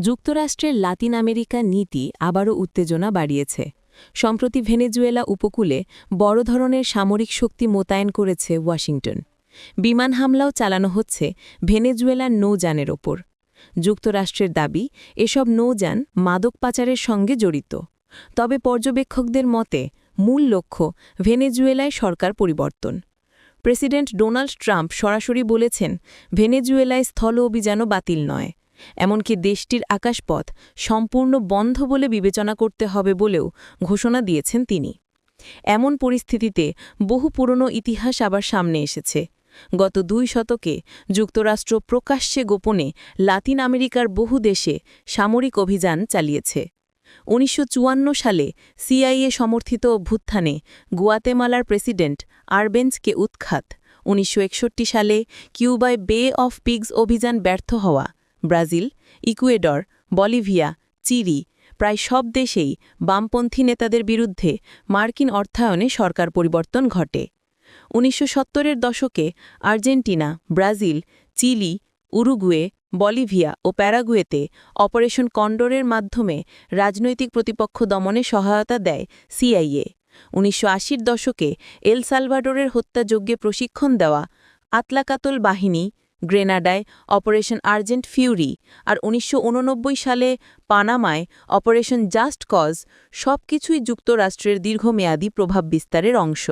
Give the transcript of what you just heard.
যুক্তরাষ্ট্রের Latin America নীতি আবারও উত্তেজনা বাড়িয়েছে। সম্প্রতি ভেনেজুয়েলা উপকূলে বড় ধরনের সামরিক শক্তি মোতায়েন করেছে ওয়াশিংটন। বিমান হামলাও চালানো হচ্ছে ভেনেজুয়েলার নৌযানের ওপর। যুক্তরাষ্ট্রের দাবি, এসব নৌযান মাদক পাচারের সঙ্গে জড়িত। তবে পর্যবেক্ষকদের মতে, মূল লক্ষ্য ভেনেজুয়েলায় সরকার পরিবর্তন। প্রেসিডেন্ট ডোনাল্ড ট্রাম্প সরাসরি বলেছেন, ভেনেজুয়েলায় স্থল অভিযানও বাতিল নয়। এমনকি দেশটির আকাশপথ সম্পূর্ণ বন্ধ বলে বিবেচনা করতে হবে বলেও ঘোষণা দিয়েছেন তিনি। এমন পরিস্থিতিতে বহু পুরনো ইতিহাস আবার সামনে এসেছে। গত দুই শতকে যুক্তরাষ্ট্র প্রকাশ্যে গোপনে লাতিন আমেরিকার বহু দেশে সামরিক অভিযান চালিয়েছে। উনিশশো চুয়ান্ন সালে সিআইএ সমর্থিত অভ্যুত্থানে গুয়াতেমালার প্রেসিডেন্ট আরবেন্সকে উৎখাত। উনিশশো একষট্টি সালে কিউবায় বে অফ পিগস অভিযান ব্যর্থ হওয়া ব্রাজিল, ইকুয়েডর, বলিভিয়া, চিরি, প্রায় সব দেশেই বামপন্থী নেতাদের বিরুদ্ধে মার্কিন অর্থায়নে সরকার পরিবর্তন ঘটে। উনিশশো সত্তরের দশকে Argentina, Brazil, Chile, Uruguay, Bolivia ও প্যারাগুয়েতে অপারেশন কন্ডোরের মাধ্যমে রাজনৈতিক প্রতিপক্ষ দমনে সহায়তা দেয় সিআইএ। উনিশশো দশকে এল সালভাডোরের হত্যাযজ্ঞে প্রশিক্ষণ দেওয়া আতলাকাতল বাহিনী গ্রেনাডায় অপারেশন আর্জেন্ট ফিউরি আর উনিশশো উননব্বই সালে পানামায় অপারেশন জাস্ট কজ সবকিছুই যুক্তরাষ্ট্রের দীর্ঘমেয়াদী প্রভাব বিস্তারের অংশ।